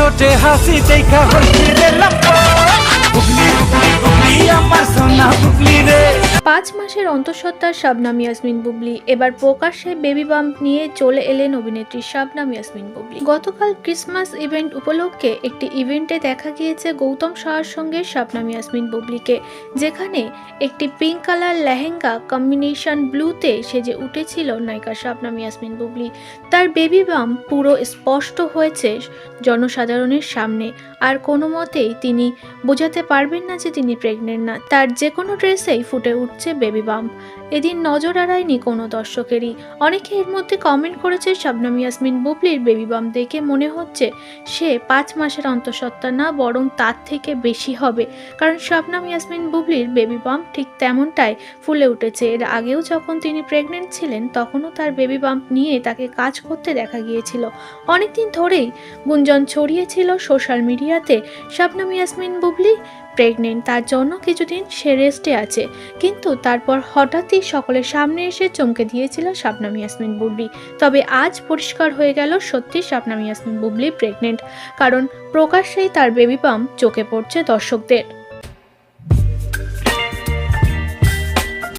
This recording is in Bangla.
ঠোঁটে হাসি দেখা হইছি পাঁচ মাসের অন্তঃসত্ত্বা শাবনাম ইয়াসমিন বুবলি। এবার প্রকাশ্যে বেবি বাম্প নিয়ে চলে এলেন অভিনেত্রী শাবনাম ইয়াসমিন বুবলি। গতকাল ক্রিসমাস ইভেন্ট উপলক্ষে একটি ইভেন্টে দেখা গিয়েছে গৌতম শাহর সঙ্গে শাবনাম ইয়াসমিন বুবলিকে, যেখানে একটি পিঙ্ক কালার লেহেঙ্গা কম্বিনেশন ব্লুতে সেজে উঠেছিল নায়িকা শাবনাম ইয়াসমিন বুবলি। তার বেবি বাম্প পুরো স্পষ্ট হয়েছে জনসাধারণের সামনে। আর কোনো মতেই তিনি বোঝাতে পারবেন না যে তিনি প্রেগনেন্ট না। তার যে কোনো ড্রেসেই ফুটে উঠছে বেবি বাম্প। এদিন নজর এড়ায়নি কোনো দর্শকেরই। অনেকে এর মধ্যে কমেন্ট করেছে, শবনম ইয়াসমিন বুবলির বেবি বাম্প দেখে মনে হচ্ছে সে পাঁচ মাসের অন্তঃসত্ত্বা না, বরং তার থেকে বেশি হবে। কারণ শবনম ইয়াসমিন বুবলির বেবি বাম্প ঠিক তেমনটাই ফুলে উঠেছে। এর আগেও যখন তিনি প্রেগনেন্ট ছিলেন, তখনও তার বেবি বাম্প নিয়ে তাকে কাজ করতে দেখা গিয়েছিল। অনেকদিন ধরেই গুঞ্জন ছড়িয়েছিল সোশ্যাল মিডিয়াতে, শবনম ইয়াসমিন বুবলি প্রেগনেন্ট তার জন্য কিছুদিন সে রেস্টে আছে। কিন্তু তারপর হঠাৎই সকলের সামনে এসে চমকে দিয়েছিল শাবনাম ইয়াসমিন বুবলি। তবে আজ পরিষ্কার হয়ে গেল সত্যি শাবনাম ইয়াসমিন বুবলি প্রেগনেন্ট কারণ প্রকাশ্যেই তার বেবি পাম্প চোখে পড়ছে দর্শকদের।